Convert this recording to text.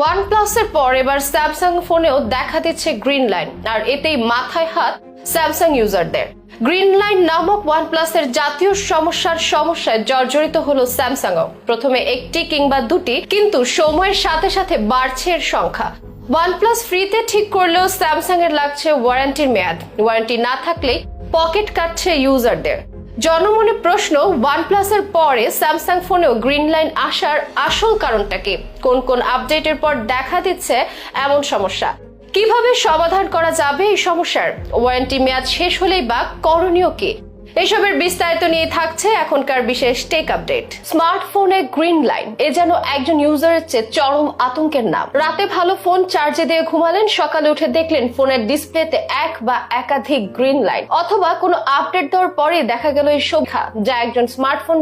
One প্লাসের পর এবার স্যামসাং ফোনেও দেখা দিচ্ছে গ্রিন লাইন, আর এতেই মাথায় হাত স্যামসাং ইউজারদের। গ্রিন লাইন নামক ওয়ান প্লাসের জাতীয় সমস্যার সমস্যায় জর্জরিত হলো স্যামসাংও। প্রথমে একটি কিংবা দুটি, কিন্তু সময়ের সাথে সাথে বাড়ছে এর সংখ্যা। ওয়ানপ্লাস ফ্রিতে ঠিক করলেও স্যামসাং এর লাগছে ওয়ারেন্টির মেয়াদ। ওয়ারেন্টি না থাকলেই পকেট কাটছে ইউজারদের। জনমনে প্রশ্ন, ওয়ানপ্লাসের পরে স্যামসাং ফোনেও গ্রিন লাইন আসার আসল কারণটা কি? কোন কোন আপডেটের পর দেখা দিচ্ছে এমন সমস্যা? কীভাবে সমাধান করা যাবে এই সমস্যার? ওয়ারেন্টি মেয়াদ শেষ হলেই বা করণীয় কি? এসবের বিস্তারিত নিয়ে থাকছে এখনকার বিশেষ টেক আপডেট স্মার্টফোনে গ্রিন লাইন এ যেন একজন ইউজারের চেয়ে চরম আতঙ্কের নাম। রাতে ভালো ফোন চার্জে দিয়ে ঘুমালেন, সকালে উঠে দেখলেন ফোনের ডিসপ্লেতে এক বা একাধিক গ্রিন লাইন অথবা কোনো আপডেট দেওয়ার পরে দেখা গেল এই সংখ্যা যা একজন স্মার্টফোন